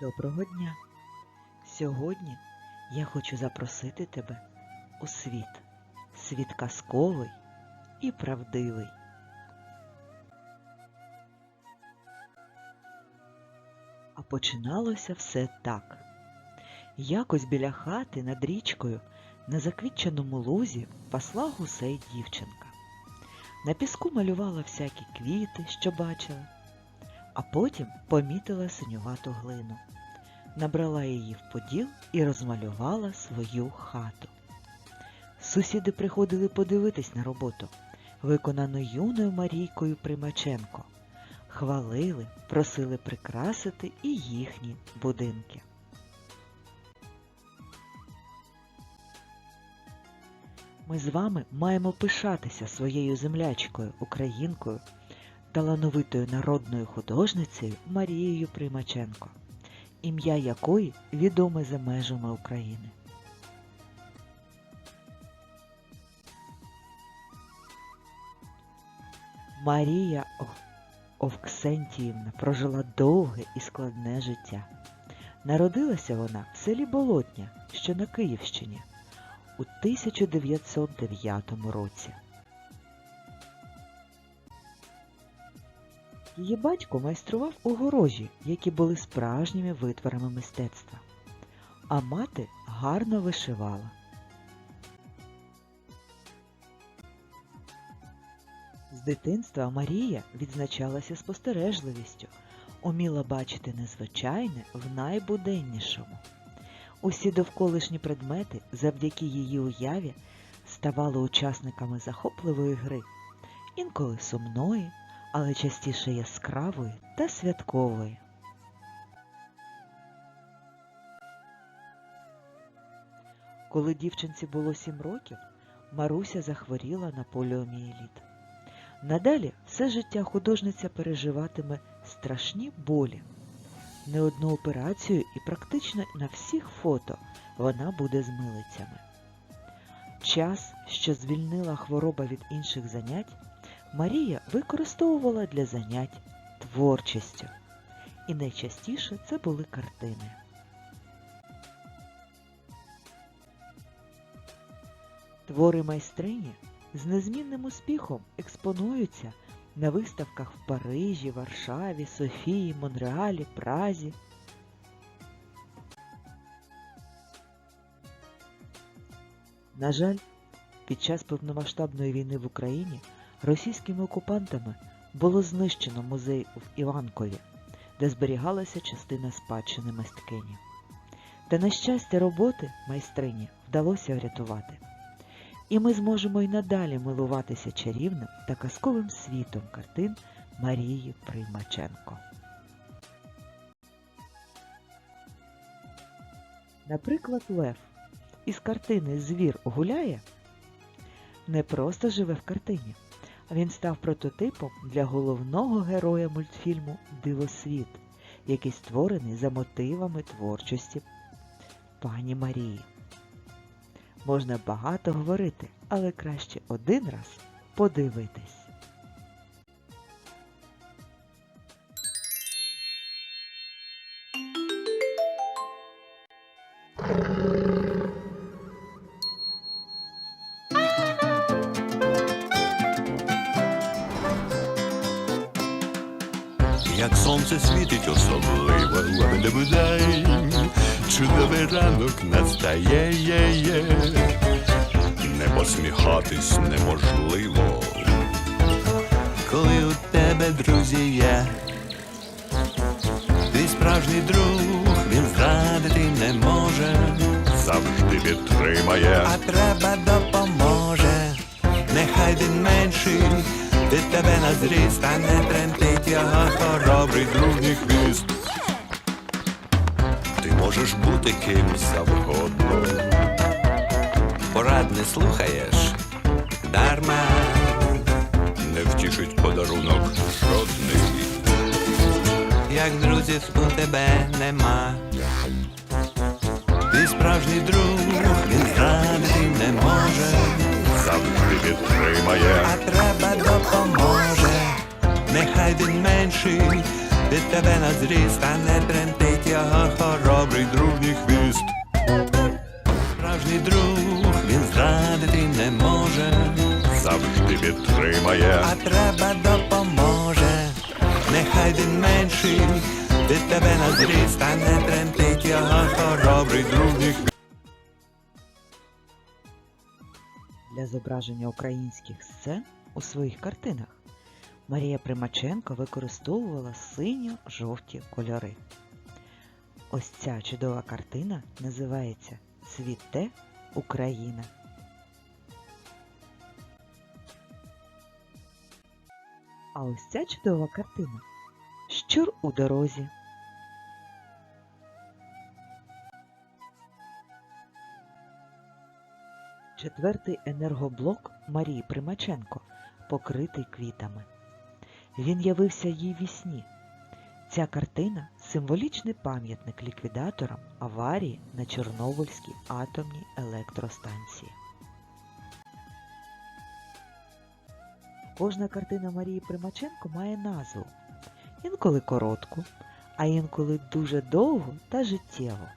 Доброго дня! Сьогодні я хочу запросити тебе у світ. Світ казковий і правдивий. А починалося все так. Якось біля хати над річкою на заквітченому лузі пасла гусей дівчинка. На піску малювала всякі квіти, що бачила, а потім помітила синювату глину. Набрала її в поділ і розмалювала свою хату. Сусіди приходили подивитись на роботу, виконану юною Марійкою Примаченко. Хвалили, просили прикрасити і їхні будинки. Ми з вами маємо пишатися своєю землячкою, українкою, талановитою народною художницею Марією Примаченко, ім'я якої відоме за межами України. Марія Овксентіївна прожила довге і складне життя. Народилася вона в селі Болотня, що на Київщині, у 1909 році. Її батько майстрував огорожі, які були справжніми витворами мистецтва, а мати гарно вишивала. З дитинства Марія відзначалася спостережливістю, уміла бачити незвичайне в найбуденнішому. Усі довколишні предмети завдяки її уяві ставали учасниками захопливої гри, інколи сумної, але частіше яскравої та святкової. Коли дівчинці було сім років, Маруся захворіла на поліомієліт. Надалі все життя художниця переживатиме страшні болі. Не одну операцію і практично на всіх фото вона буде з милицями. Час, що звільнила хвороба від інших занять, Марія використовувала для занять творчістю. І найчастіше це були картини. Твори майстрині з незмінним успіхом експонуються на виставках в Парижі, Варшаві, Софії, Монреалі, Празі. На жаль, під час повномасштабної війни в Україні російськими окупантами було знищено музей в Іванкові, де зберігалася частина спадщини мисткині. Та, на щастя, роботи майстрині вдалося врятувати. І ми зможемо й надалі милуватися чарівним та казковим світом картин Марії Приймаченко. Наприклад, Лев із картини Звір гуляє не просто живе в картині, він став прототипом для головного героя мультфільму Дивосвіт, який створений за мотивами творчості пані Марії. Можна багато говорити, але краще один раз подивитись. Як сонце світить особливо лебедевий день, чудовий ранок настає, є, є. не посміхатись неможливо. Коли у тебе друзі є, ти справжній друг, він зрадити не може, завжди підтримає, а треба допоможе. Нехай він менший, від тебе на зріст, не тремтить його хоробрий дружній хвіст. Ти можеш бути ким завгодно. Порад не слухаєш дарма. Не втішить подарунок жодний. Як друзів у тебе нема. Ти справжній друг, він зрадити не може. Завжди підтримає, допоможе. Нехай він менший, від тебе на зріст, а не тремтить його хоробрий дружній хвіст. Справжній друг, він зрадити не може, завжди підтримає, а треба допоможе. Нехай він менший, від тебе на зріст, а не тремтить його хоробрий дружній хвіст. Для зображення українських сцен у своїх картинах Марія Примаченко використовувала синьо-жовті кольори. Ось ця чудова картина називається Цвіте Україна. А ось ця чудова картина Щур у дорозі. Четвертий енергоблок Марії Примаченко покритий квітами. Він явився їй вісні. Ця картина символічний пам'ятник ліквідаторам аварії на Чорнобильській атомній електростанції. Кожна картина Марії Примаченко має назву. Інколи коротку, а інколи дуже довгу та життєву.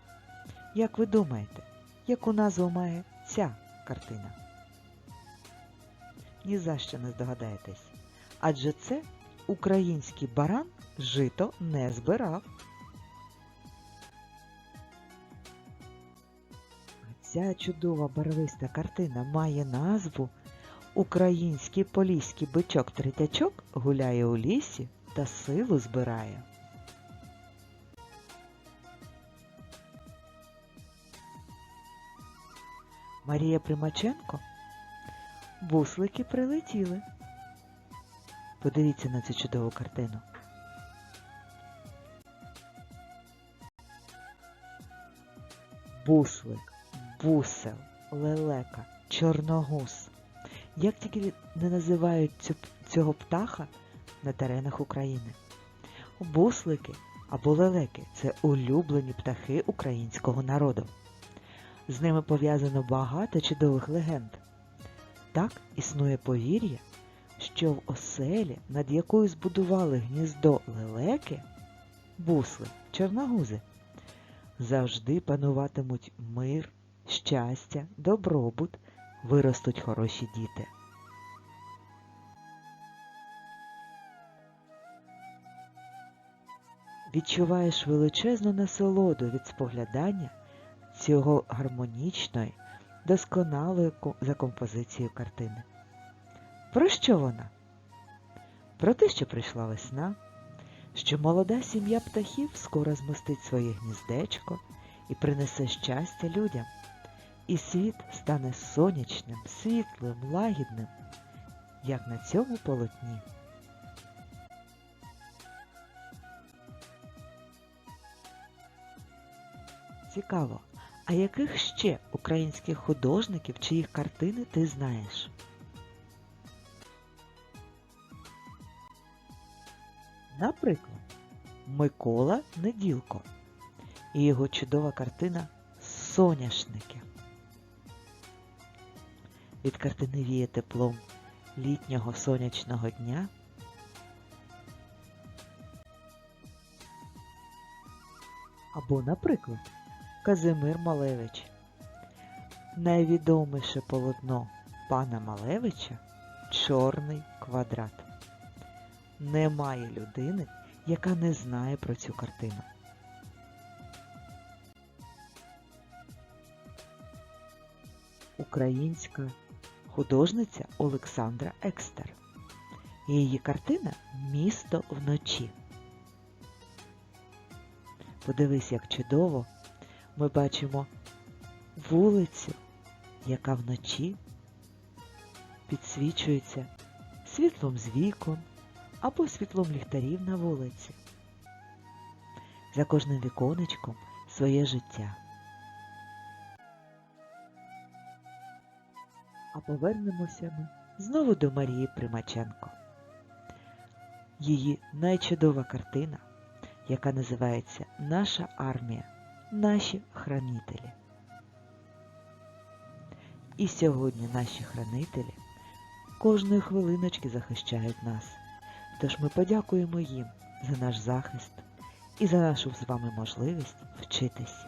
Як ви думаєте, яку назву має ця картина? Ні за що не здогадаєтесь. Адже це український баран жито не збирав. Ця чудова барвиста картина має назву Український поліський бичок третячок гуляє у лісі та силу збирає. Марія Примаченко Буслики прилетіли. Подивіться на цю чудову картину. Буслик, бусел, лелека, чорногуз. Як тільки не називають цього птаха на теренах України. Буслики або лелеки це улюблені птахи українського народу. З ними пов'язано багато чудових легенд. Так існує повір'я, що в оселі, над якою збудували гніздо лелеки, бусли, чорногузи, завжди пануватимуть мир, щастя, добробут, виростуть хороші діти. Відчуваєш величезну насолоду від споглядання цього гармонічної, досконалої ко- за композицією картини. Про що вона? Про те, що прийшла весна, що молода сім'я птахів скоро змостить своє гніздечко і принесе щастя людям, і світ стане сонячним, світлим, лагідним, як на цьому полотні. Цікаво, а яких ще українських художників, чиїх картини ти знаєш? Наприклад, Микола Неділко і його чудова картина Соняшники. Від картини віє теплом літнього сонячного дня. Або, наприклад, Казимир Малевич. Найвідоміше полотно пана Малевича Чорний квадрат. Немає людини, яка не знає про цю картину. Українська художниця Олександра Екстер. Її картина Місто вночі. Подивись, як чудово ми бачимо вулицю, яка вночі підсвічується світлом з вікон або світлом ліхтарів на вулиці. За кожним віконечком своє життя. А повернемося ми знову до Марії Примаченко. Її найчудова картина, яка називається Наша армія, наші хранителі. І сьогодні наші хранителі кожної хвилиночки захищають нас. Тож ми подякуємо їм за наш захист і за нашу з вами можливість вчитись.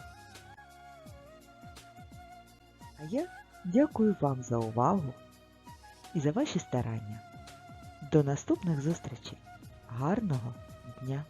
А я дякую вам за увагу і за ваші старання. До наступних зустрічей. Гарного дня!